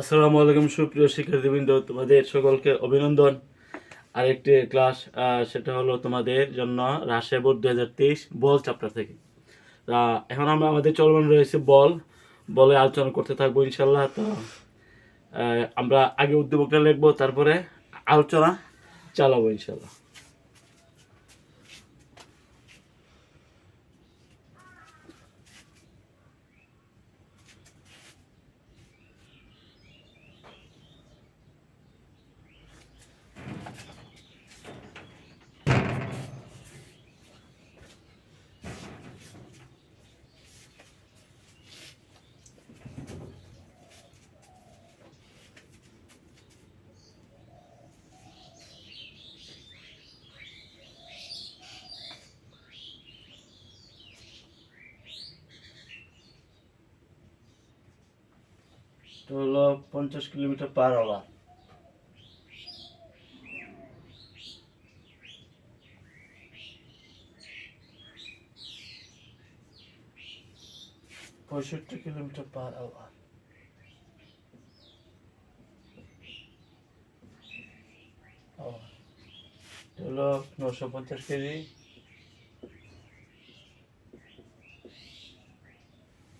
আসসালামু আলাইকুম, সুপ্রিয় শিক্ষার্থীবৃন্দ। তোমাদের সকলকে অভিনন্দন। আরেকটি ক্লাস সেটা হলো তোমাদের জন্য রাশিয়া বোর্ড দু হাজার তেইশ বল চ্যাপ্টার থেকে। এখন আমরা আমাদের চলমান রয়েছে বল। বলে আলোচনা করতে থাকব ইনশাল্লাহ তো আমরা আগে উদ্যোগটা লিখব, তারপরে আলোচনা চালাবো ইনশাল্লাহ তো হলো পঞ্চাশ কিলোমিটার পার আওয়ার পঁয়ষট্টি কিলোমিটার পার আওয়ার হলো নশো পঞ্চাশ কেজি।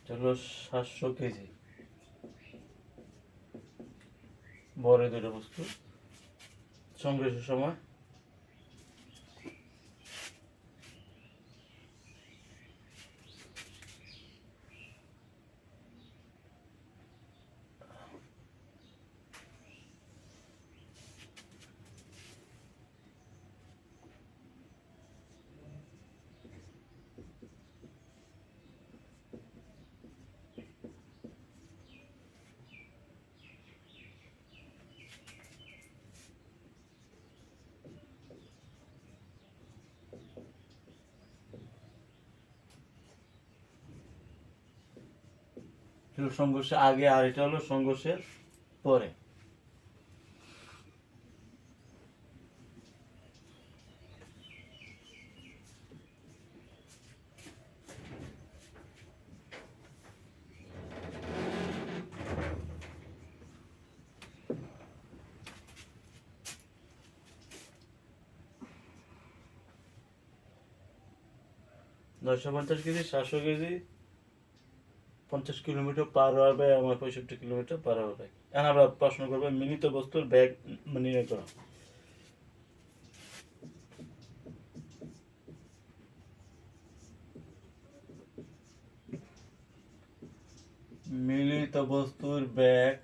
হলো সাতশো কেজি। বড় দুটো বস্তু। সংগ্রহের সময় হলো সংঘর্ষের আগে আর এটা হলো সংঘর্ষের পরে। নয়শো পঞ্চাশ কেজি সাতশো কেজি পঞ্চাশ কিলোমিটার পার হওয়ার ব্যাগ আমার পঁয়ষট্টি কিলোমিটার পার হওয়ার ব্যাগ এখন আমরা প্রশ্ন করব, মিলিত বস্তুর ব্যাগ নির্ণয় করা। মিলিত বস্তুর ব্যাগ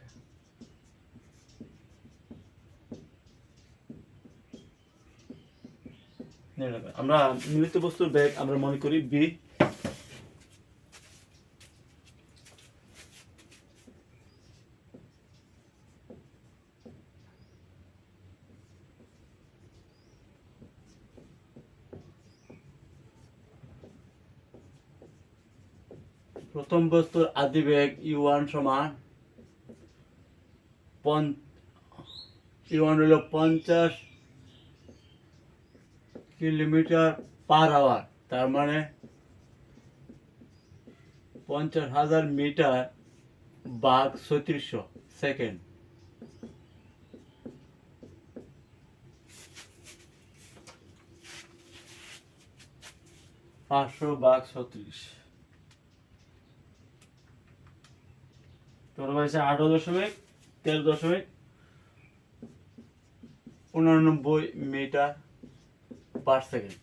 আমরা মিলিত বস্তুর ব্যাগ আমরা মনে করি বি প্রথম বস্তুর আদি বেগ ইউ ওয়ান সমান ইউ ওয়ান হলো পঞ্চাশ কিলোমিটার পার আওয়ার। তার মানে পঞ্চাশ হাজার মিটার বাঘ ছত্রিশশো সেকেন্ড। পাঁচশো বাঘ ছত্রিশ তোর হয়েছে আঠারো দশমিক তেরো দশমিক উনানব্বই মিটার পার সেকেন্ড।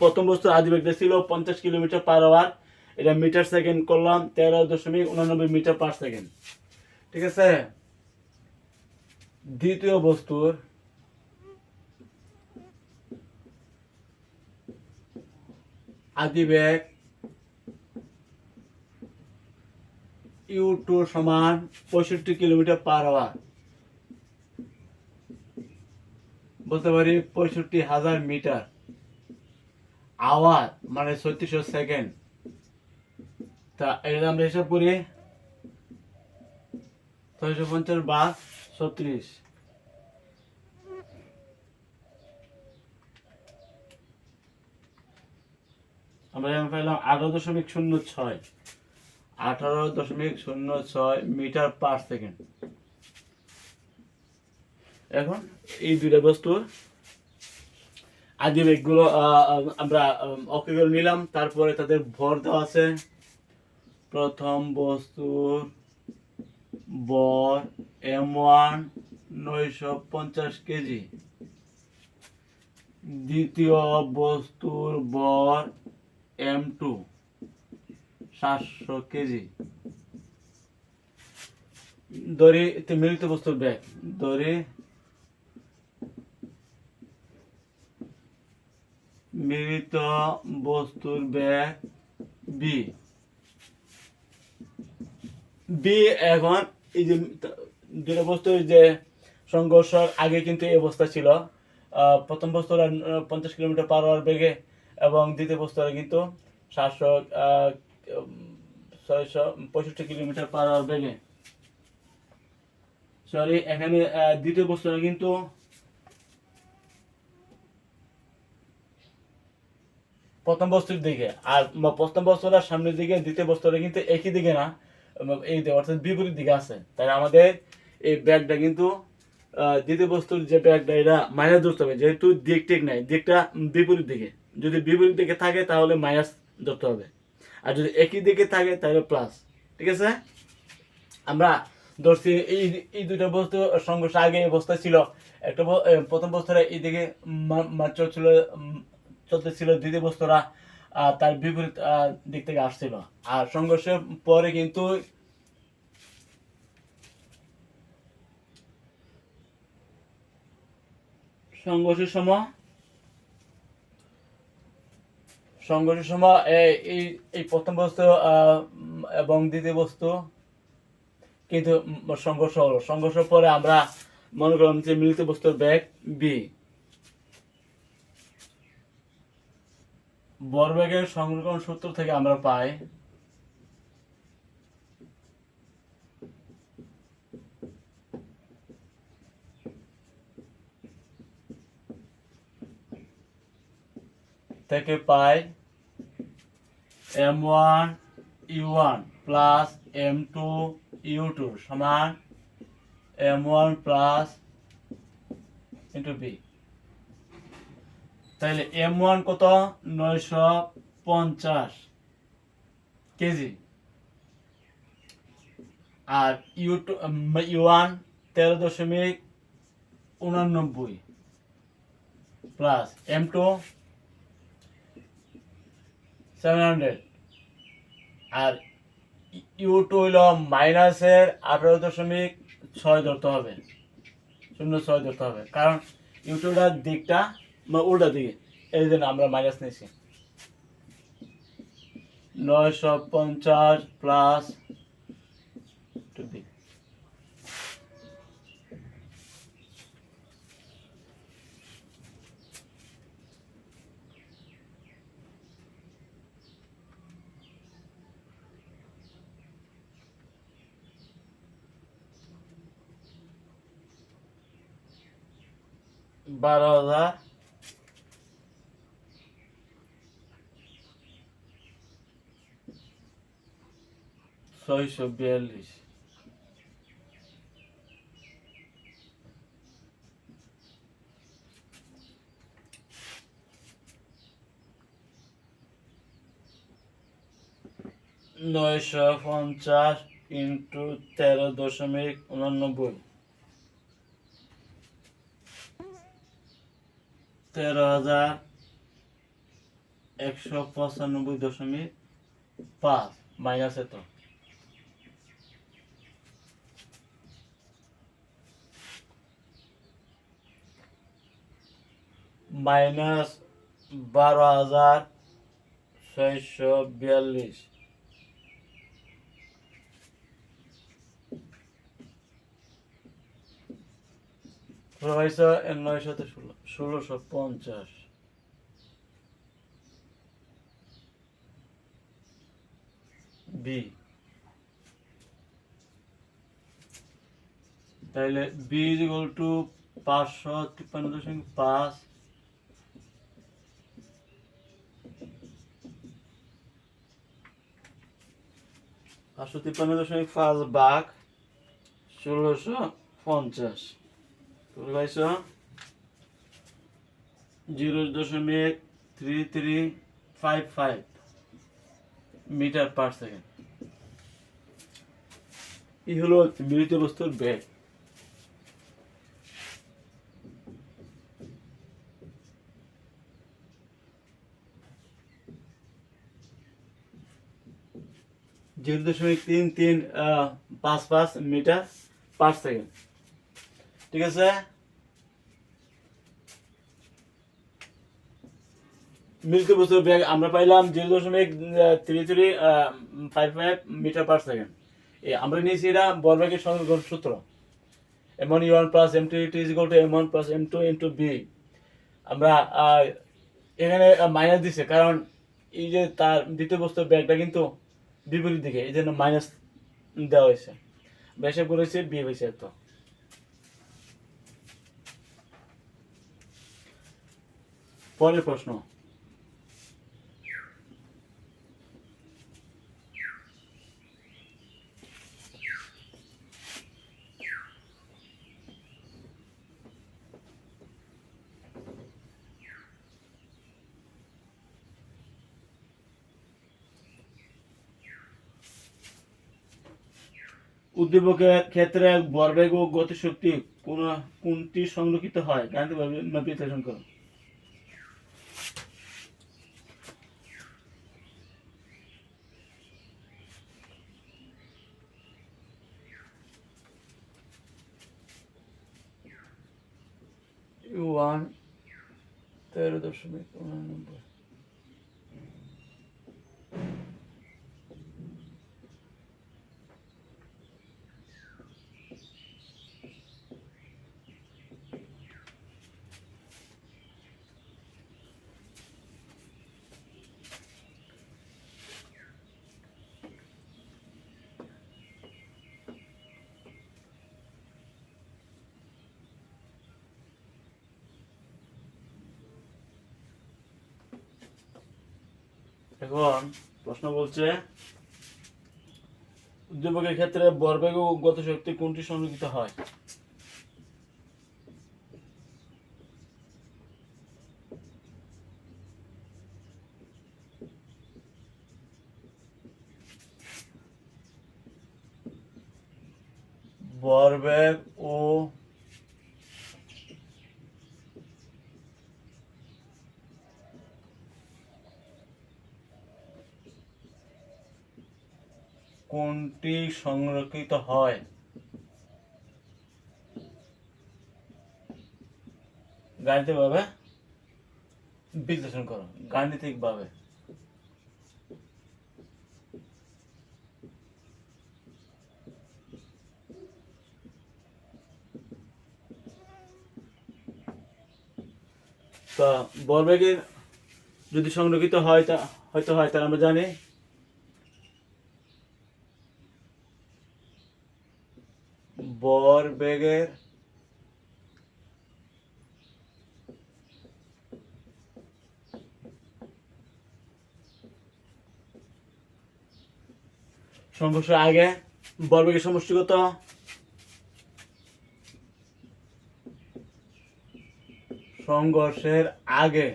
প্রথম বস্তু আদি বেগটা ছিল পঞ্চাশ কিলোমিটার পার আওয়ার। এটা মিটার সেকেন্ড করলাম, তেরো দশমিক উনানব্বই মিটার পার সেকেন্ড। ঠিক আছে? দ্বিতীয় বস্তুর আদি ইউ টু সমান পঁয়ষট্টি কিলোমিটার পার আওয়ার বলতে পারি পঁয়ষট্টি হাজার মিটার। আওয়ার মানে ছত্রিশশো সেকেন্ড। তা এটা আমরা হিসাব করি ছয়শো পঞ্চাশ বা ছত্রিশ। আমরা পেলাম দশমিক শূন্য ছয়। আঠারো দশমিক শূন্য ছয় মিটার পার সেকেন্ড। এখন এই দুইটা বস্তুর আদি বেগগুলো আমরা অকে করে নিলাম, তারপরে তাদের ভর দেওয়া আছে। প্রথম বস্তুর বর এম ওয়ান নয়শো পঞ্চাশ কেজি। দ্বিতীয় বস্তুর বর এম টু। সাতশো কেজি। দড়ি মিলিত বস্তুর ব্যাগ। দড়ি মিলিত বস্তুর ব্যাগ বি বি এখন এই যে দুটো বস্তুর যে সংঘর্ষর আগে কিন্তু এই অবস্থা ছিল। আহ, প্রথম বস্তুরা পঞ্চাশ কিলোমিটার পার হওয়ার বেগে এবং দ্বিতীয় বস্তুরা কিন্তু সাতশো পঁয়ষট্টি কিলোমিটার পার হওয়ার বেগে। সরি এখানে দ্বিতীয় কিন্তু প্রথম বস্তুর দিকে। আর প্রথম সামনের দিকে, দ্বিতীয় বস্তুটা কিন্তু একই দিকে না এই অর্থাৎ বিপরীত দিকে আছে। তাই আমাদের এই ব্যাগটা কিন্তু দ্বিতীয় বস্তুর যে ব্যাগটা, এটা মাইনাস ধরতে হবে, যেহেতু দিক ঠিক নাই। দিকটা বিপরীত দিকে। যদি বিপরীত দিকে থাকে, তাহলে মাইনাস ধরতে হবে। আর যদি একই দিকে থাকে তাহলে প্লাস ঠিক আছে? আমরা ধরছি এই এই দুটো বস্তু সংঘর্ষ আগে অবস্থা ছিল। একটা প্রথম বস্তুরা এইদিকে চলছিল উম, চলতেছিল দ্বিতীয় বস্তুরা তার বিপরীত দিক থেকে আসছিল। আর সংঘর্ষের পরে কিন্তু সংঘর্ষের সময় সংঘর্ষের সময় এই- এই প্রথম বস্তু এবং দ্বিতীয় বস্তু, কিন্তু সংঘর্ষ হলো। সংঘর্ষ পরে আমরা মনে করলাম যে মিলিত বস্তুর ব্যাগ বি বরবেগের সংরক্ষণ সূত্র থেকে আমরা পাই থেকে পাই M one, U one plus M two, U two সমান M one plus into V. তাহলে এম ওয়ান কত? নয়শো পঞ্চাশ কেজি। আর ইউ টু, ইউ ওয়ান তেরো দশমিক উনানব্বই plus M two seven hundred আর ইউ টু হইল মাইনাসের আঠারো দশমিক ছয় ধরতে হবে। শূন্য ছয় ধরতে হবে। কারণ ইউ দিকটা বা উল্টা দিকে। এই জন্য আমরা মাইনাস নিয়েছি। নয়শো পঞ্চাশ প্লাস টু বি বারো হাজার। ছয়শো বিয়াল্লিশ। নয়শো পঞ্চাশ ইন্টু তেরো দশমিক উনানব্বই। তেরো হাজার একশো পঁচানব্বই দশমিক পাঁচ মাইনাস এত। মাইনাস বারো হাজার ছয়শো বিয়াল্লিশ। নয়শো নয়শো ষোলো, ষোলোশো পঞ্চাশ। বি। তাহলে বি ইজ ইকুয়াল টু পাঁচশো তিপ্পান্ন দশমিক পাঁচ। পাঁচশো তিপ্পান্ন দশমিক পাঁচ বাঘ ষোলোশো পঞ্চাশ। তুমি পাইছো জিরো দশমিক three three five five metre per second এই হলো মিলিত বস্তুর বেগ। জিরো দশমিক তিন তিন পাঁচ পাঁচ মিটার পার সেকেন্ড ঠিক আছে? মিলিত বস্তুর বেগ আমরা পাইলাম জিরো দশমিক three three five five metre per second আমরা নিয়েছি এটা বলবেগের সংরক্ষণ সূত্র। M one U one plus M two it is equal to M one plus M two into V আমরা এখানে মাইনাস দিছে, কারণ এই যে তার দ্বিতীয় বস্তুর ব্যাগটা কিন্তু বিপরীত দিকে, এই জন্য মাইনাস দেওয়া হয়েছে। বেশে করেছে বি হয়েছে তো পরের প্রশ্ন। উদ্দীপকের ক্ষেত্রে ভরবেগ ও গতিশক্তি কোন কোনটি সংরক্ষিত হয়? গাণিতিকভাবে বিশ্লেষণ করো। ওয়ান তেরো দশমিক উনানব্বই এখন প্রশ্ন বলছে উদ্দীপকের ক্ষেত্রে বরবেগ ও গতিশক্তি কোনটি সংরক্ষিত হয়? বরবেগ ও কোনটি সংরক্ষিত হয়। গাণিতিকভাবে বিশ্লেষণ করো, গাণিতিকভাবে। তা বলবেগের যদি সংরক্ষিত হয় তা হয়তো হয়, তাহলে আমরা জানি বর বেগের সংঘর্ষ আগে বলবেগের সমষ্টিগত। সংঘর্ষের আগে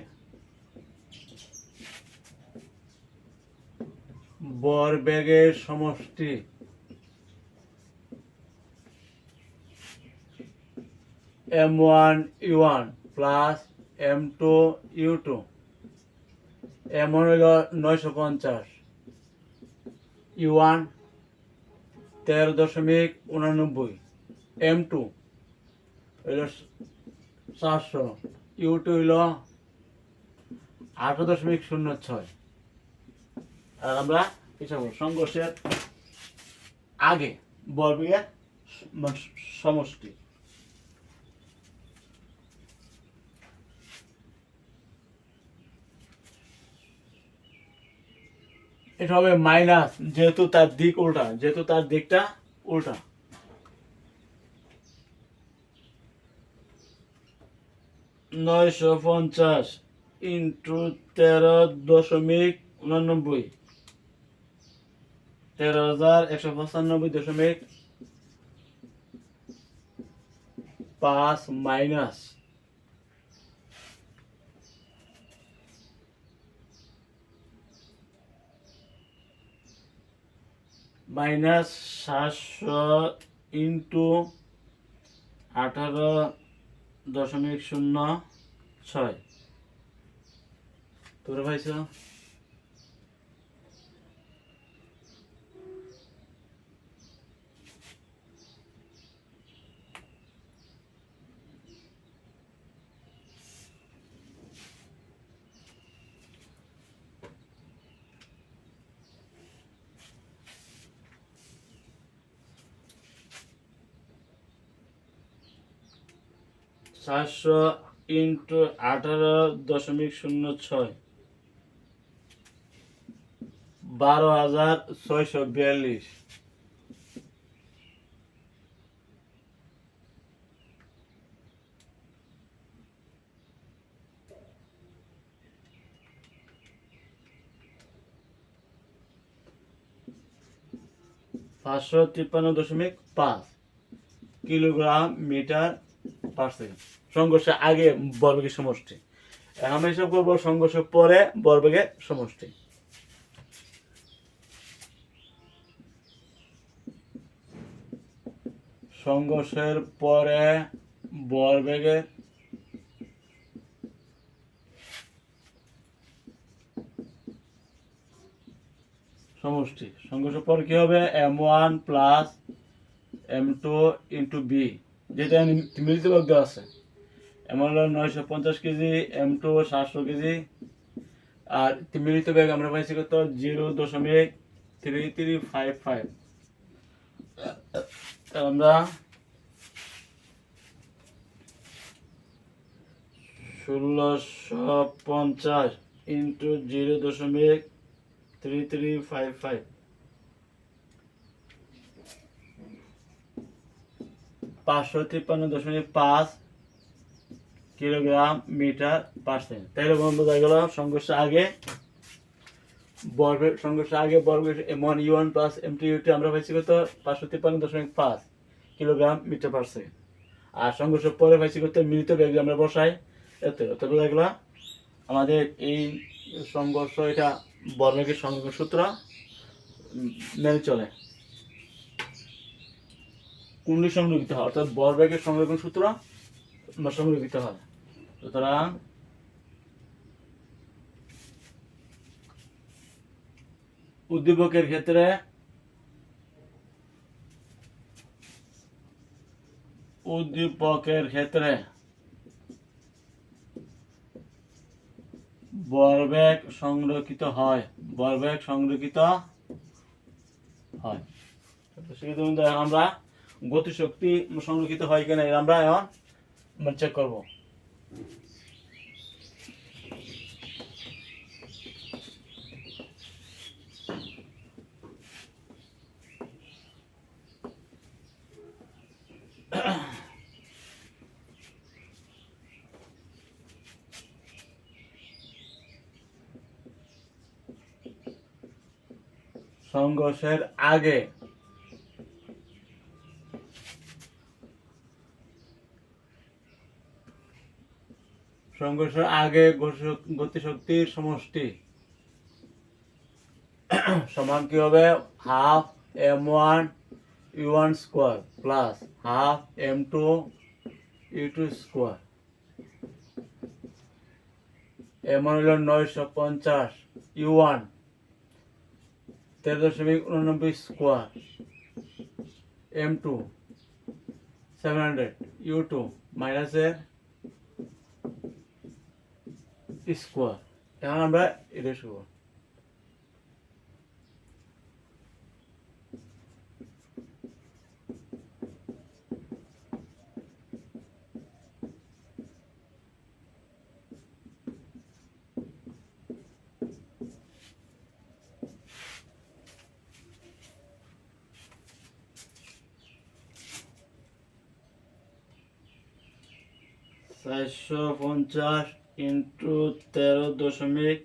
বরবেগের সমষ্টি M one U one plus M two U two. M one হইল নয়শো পঞ্চাশ। ইউ ওয়ান তেরো দশমিক উনানব্বই, এম টু, হইল চারশো ইউ টু হইল আঠারো দশমিক শূন্য ছয়। আর আমরা হিসাব সংঘর্ষের আগে বর্গের সমষ্টি। এটা হবে মাইনাস, যেহেতু তার দিক উল্টা, যেহেতু তার দিকটা উল্টা। নয়শো পঞ্চাশ ইন্টু তেরো দশমিক উনানব্বই। তেরো হাজার একশো পঁচানব্বই দশমিক পাঁচ মাইনাস। মাইনাস সাতশো ইন্টু আঠারো দশমিক শূন্য ছয়। তোরা পাইছ? সাতশো ইন্টু আঠারো দশমিক শূন্য ছয়। বারো হাজার ছয়শো বিয়াল্লিশ। পাঁচশো তিপ্পান্ন দশমিক পাঁচ। কিলোগ্রাম মিটার পার সেকেন্ড সংঘর্ষের আগে বর্বেগের সমষ্টি। আমরা হিসাব করব সংঘর্ষের পরে বর্বেগের সমষ্টি। সংঘর্ষের পরে বর্বেগের সমষ্টি। সংঘর্ষের পর কি হবে? M one plus M two into V যেটা মিলিত ভাগ দেওয়া আছে। এম হলো নয়শো পঞ্চাশ কেজি, এম টু সাতশো কেজি। আর মিলিত ব্যাগ আমরা পাইছি কত? জিরো দশমিক থ্রি থ্রি ফাইভ ফাইভ। আমরা ষোলোশো পঞ্চাশ ইন্টু জিরো দশমিক থ্রি থ্রি ফাইভ ফাইভ। পাঁচশো তিপ্পান্ন দশমিক পাঁচ কিলোগ্রাম মিটার পার্সেন্ট বন্ধু দেখা গেল সংঘর্ষ আগে বর্গের সংঘর্ষ আগে বর্গের M one U one plus M two U আমরা পাইছি কত? পাঁচশো তিপ্পান্ন দশমিক পাঁচ কিলোগ্রাম মিটার পার সেকেন্ড। আর সংঘর্ষ পরে পাইছি কত? মিলিত ব্যাগ আমরা বসাই। এত অত বোঝা আমাদের এই সংঘর্ষ, এটা বর্গের সংঘর্ষ সূত্র মেনে চলে। কুণ্ডলী সংরক্ষিত হয়, অর্থাৎ বরবেগের সংরক্ষণ সূত্র বা সংরক্ষিত হয়। সুতরাং উদ্দীপকের ক্ষেত্রে উদ্দীপকের ক্ষেত্রে বরবেগ সংরক্ষিত হয় বরবেগ সংরক্ষিত হয়। সেক্ষেত্রে আমরা গতিশক্তি সংরক্ষিত হয় কিনা আমরা এখন চেক করব। সংঘর্ষের আগে সংঘর্ষের আগে গতিশ- গতিশক্তির সমষ্টি। সমান কি হবে? Half M one U square plus half M two U two square. M one হলো নয়শো পঞ্চাশ ইউ ওয়ান, তেরো দশমিক উননব্বই square. M two, seven hundred U two, মাইনাসের স্কোয়ার এখন আমরা এটা শুভ চারশো পঞ্চাশ ইন্টু তেরো দশমিক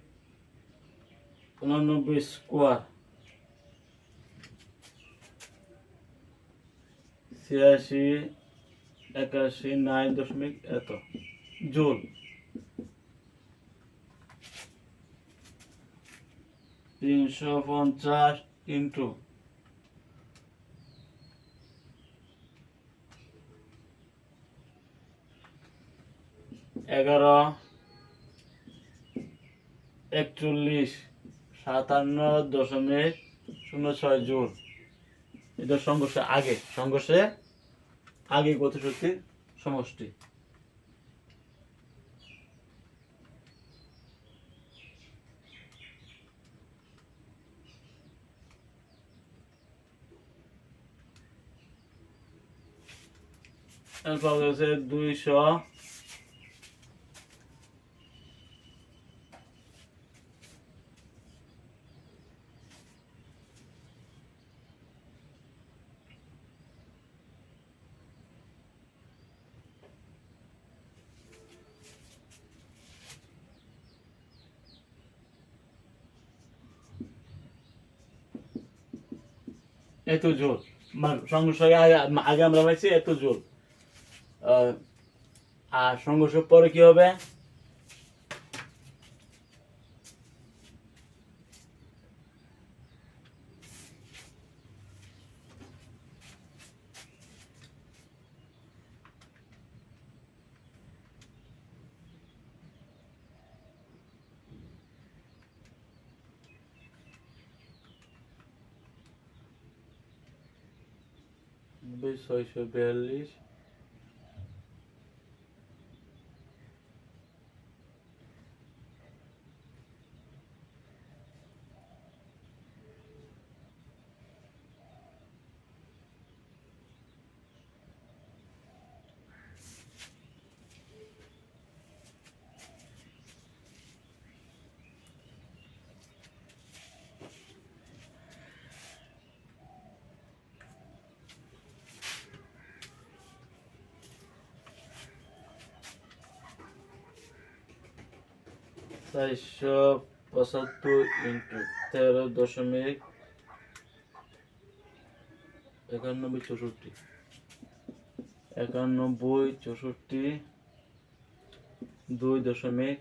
উননব্বই স্কোয়ার ছিয়াশি, একাশি নাইন দশমিক এত। জুল। তিনশো পঞ্চাশ ইন্টু। এগারো। একচল্লিশ সাতান্ন দশমিক শূন্য ছয় জুল। এটা সংঘর্ষে আগে সংঘর্ষে আগে গতিশক্তির সমষ্টি। পাওয়া গেছে দুইশো এত জোর। মানে সংঘর্ষ আগে আমরা পাইছি এত জোর। আর সংঘর্ষের পরে কি হবে? নব্বই ছয়শো বিয়াল্লিশ চারশো পঁচাত্তর ইন্টু তেরো দশমিক একানব্বই চৌষট্টি। একানব্বই চৌষট্টি দুই দশমিক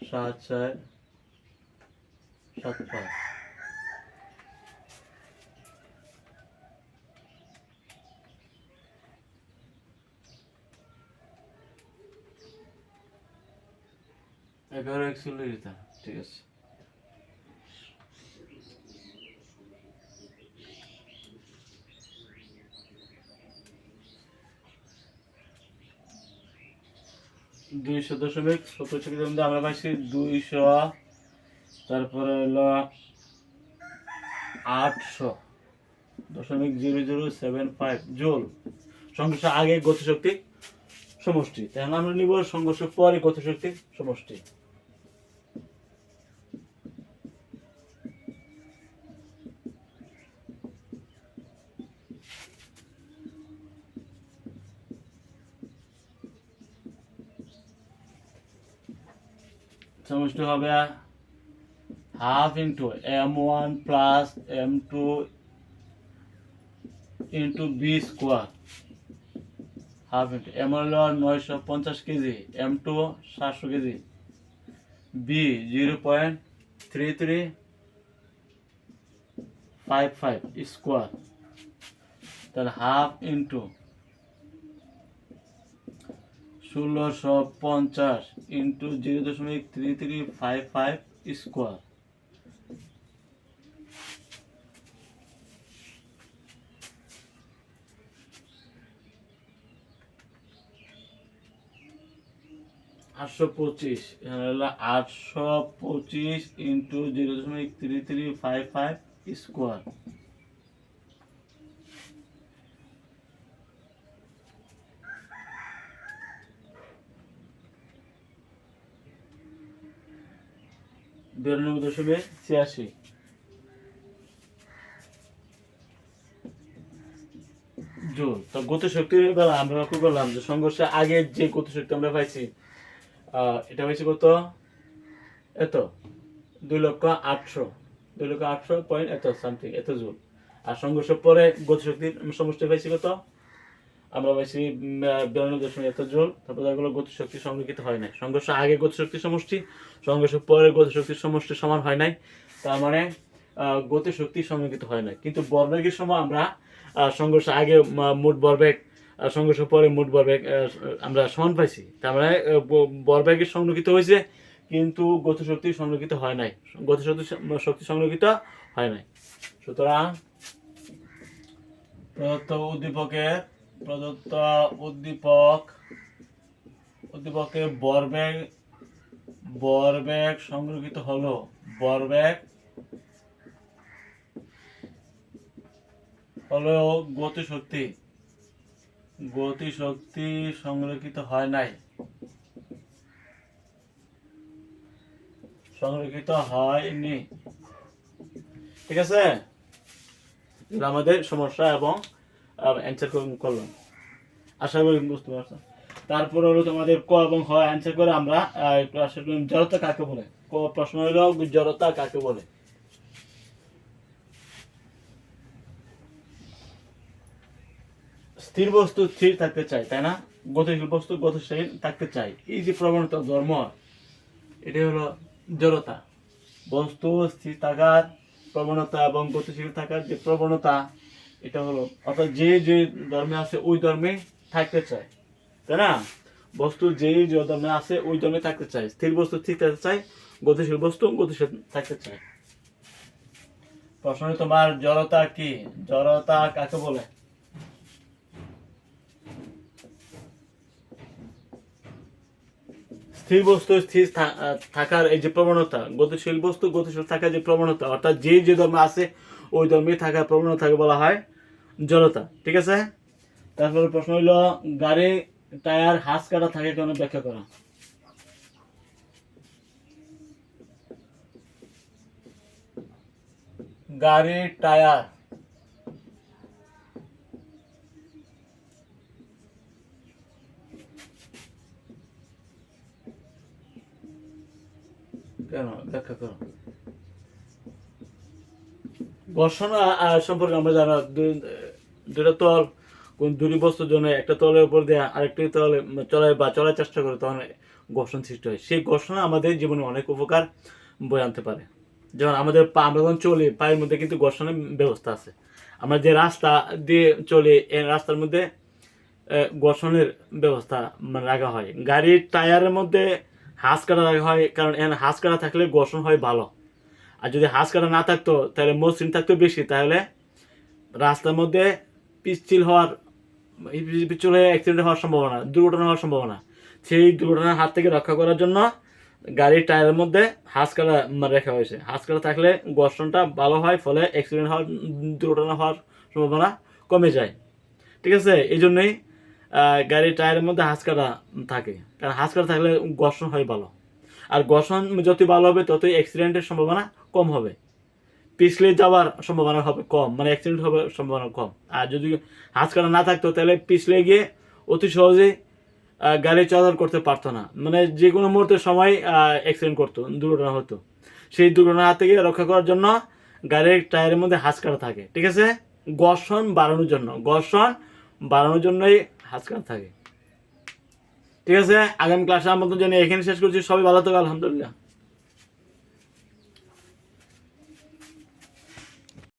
সাত চার সাত পাঁচ। এগারো একচল্লিশ ঠিক আছে। দুইশো দশমিক সত্তর মধ্যে আমরা পাইছি দুইশো, তারপরে হলো আটশো দশমিক zero zero seven five joule. সংঘর্ষ আগে গতিশক্তি সমষ্টি। তাহলে আমরা নিব সংঘর্ষ পরে গতিশক্তি সমষ্টি। সমষ্টি হবে half into M one plus M two into V square half into M হলো নয়শো পঞ্চাশ কেজি এম টু সাতশো KG V zero point three three five five square তাহলে হাফ ইন্টু ষোলোশো পঞ্চাশ ইন্টু জিরো দশমিক three three five five square আটশো পঁচিশ, এখানে হলো আটশো পঁচিশ ইন্টু জিরো দশমিক three three five five square বিরানব্বই দশমিক ছিয়াশি। জোর তো গতিশক্তির বেলা আমরা লক্ষ্য করলাম যে সংঘর্ষে আগে যে গতিশক্তি আমরা পাইছি এটা হয়েছে কত? এত। দুই লক্ষ আটশো। দুই লক্ষ আটশো পয়েন্ট এত সামথিং এত জোর আর সংঘর্ষ পরে গতিশক্তির সমষ্টি পাইছি কত? আমরা পাইছি বিরানব্বই দশমিক জোল, তারপর দেখা গেলো গতিশক্তি সংরক্ষিত হয় নাই। সংঘর্ষ আগে গতিশক্তি সমষ্টি, সংঘর্ষ পরে গতিশক্তির সমষ্টি সমান হয় নাই। তার মানে গতিশক্তি সংরক্ষিত হয় নাই। কিন্তু বরবেগের সময় আমরা সংঘর্ষ আগে মোট বরবেগ সংঘর্ষ পরে মোট বরবেগ আমরা সমান পাইছি। তার মানে বরবেগের সংরক্ষিত হয়েছে, কিন্তু গতিশক্তি সংরক্ষিত হয় নাই। গতিশক্তি শক্তি সংরক্ষিত হয় নাই। সুতরাং, প্রদত্ত উদ্দীপকের প্রদত্ত উদ্দীপক, উদ্দীপকের বরবেগ বরবেগ সংরক্ষিত হলো। বরবেগ হলো গতিশক্তি। গতিশক্তি সংরক্ষিত হয় নাই। সংরক্ষিত হয়নি। ঠিক আছে? আমাদের সমস্যা এবং অ্যান্সার করলাম। আশা করি বুঝতে পারছ। তারপর হলো তোমাদের ক এবং হ অ্যান্সার করে আমরা আহ, ক্লাসের জড়তা কাকে বলে? ক প্রশ্ন হলো জড়তা কাকে বলে? স্থির বস্তু স্থির থাকতে চাই তাই না? গতিশীল বস্তু গতিশীল থাকতে চাই। এই যে প্রবণতা ধর্ম এটা হলো জড়তা। বস্তু স্থির থাকার প্রবণতা এবং গতিশীল থাকার যে প্রবণতা এটা হলো, অর্থাৎ যে যে ধর্মে আছে, ওই ধর্মে থাকতে চায়। তাই না? বস্তু যে যে ধর্মে আছে, ওই ধর্মে থাকতে চায়। স্থির বস্তু স্থির থাকতে চায়, গতিশীল বস্তু গতিশীল থাকতে চায়। প্রশ্ন তোমার, জড়তা কি? জড়তা কাকে বলে? স্থির বস্তু স্থির থাকার এই যে প্রবণতা, গতিশীল বস্তু গতিশীল থাকার যে প্রবণতা, অর্থাৎ যে যে ধর্মে আছে ওই ধর্মে থাকার প্রবণতাকে বলা হয় জড়তা ঠিক আছে? তারপরে প্রশ্ন হইল, গাড়ি, টায়ার, হাঁস কাটা থাকে কেন ব্যাখ্যা করা? গাড়ির টায়ার কেন ব্যাখ্যা করো ঘর্ষণ সম্পর্কে আমরা জানা দুটা তল, কোন দুটি জন্য একটা তলের উপর দিয়ে আরেকটি তলে চলায় বা চলার চেষ্টা করে তখন ঘর্ষণ সৃষ্টি হয়। সেই ঘর্ষণ আমাদের জীবনে অনেক উপকার বয়ে আনতে পারে। যেমন আমাদের পা, আমরা যখন চলি, পায়ের মধ্যে কিন্তু ঘর্ষণের ব্যবস্থা আছে। আমরা যে রাস্তা দিয়ে চলি, এই রাস্তার মধ্যে ঘর্ষণের ব্যবস্থা মানে রাখা হয়। গাড়ির টায়ারের মধ্যে হাঁস কাটা রাখা হয়, কারণ এখানে হাঁস কাটা থাকলে ঘর্ষণ হয় ভালো। আর যদি হাঁস কাটা না থাকতো, তাহলে মসৃণ থাকতো বেশি, তাহলে রাস্তার মধ্যে পিচ্ছিল হওয়ার, পিচ্ছিল হয়ে অ্যাক্সিডেন্ট হওয়ার সম্ভাবনা, দুর্ঘটনা হওয়ার সম্ভাবনা। সেই দুর্ঘটনার হাত থেকে রক্ষা করার জন্য গাড়ির টায়ারের মধ্যে হাঁস কাটা মানে রাখা হয়েছে। হাঁস কাটা থাকলে ঘর্ষণটা ভালো হয়, ফলে অ্যাক্সিডেন্ট হওয়ার, দুর্ঘটনা হওয়ার সম্ভাবনা কমে যায়। ঠিক আছে? এই জন্যই গাড়ির টায়ারের মধ্যে হাঁস কাটা থাকে। কারণ হাঁস কাটা থাকলে ঘর্ষণ হয় ভালো। আর ঘর্ষণ যত ভালো হবে, ততই অ্যাক্সিডেন্টের সম্ভাবনা কম হবে। পিছলে যাওয়ার সম্ভাবনা হবে কম মানে অ্যাক্সিডেন্ট হবে সম্ভাবনা কম। আর যদি হাঁস কাটা না থাকতো তাহলে পিছলে গিয়ে অতি সহজেই আহ, গাড়ি চলাচল করতে পারতো না। মানে যে কোনো মুহূর্তে সময় অ্যাক্সিডেন্ট করতো দুর্ঘটনা হতো। সেই দুর্ঘটনা থেকে রক্ষা করার জন্য গাড়ির টায়ারের মধ্যে হাঁস কাটা থাকে ঠিক আছে? ঘর্ষণ বাড়ানোর জন্য ঘর্ষণ বাড়ানোর জন্যই হাঁস কাটা থাকে। ঠিক আছে? আগামী ক্লাসে আমরা তো জানি এখানে শেষ করছি। সবাই ভালো থাকো আলহামদুলিল্লাহ।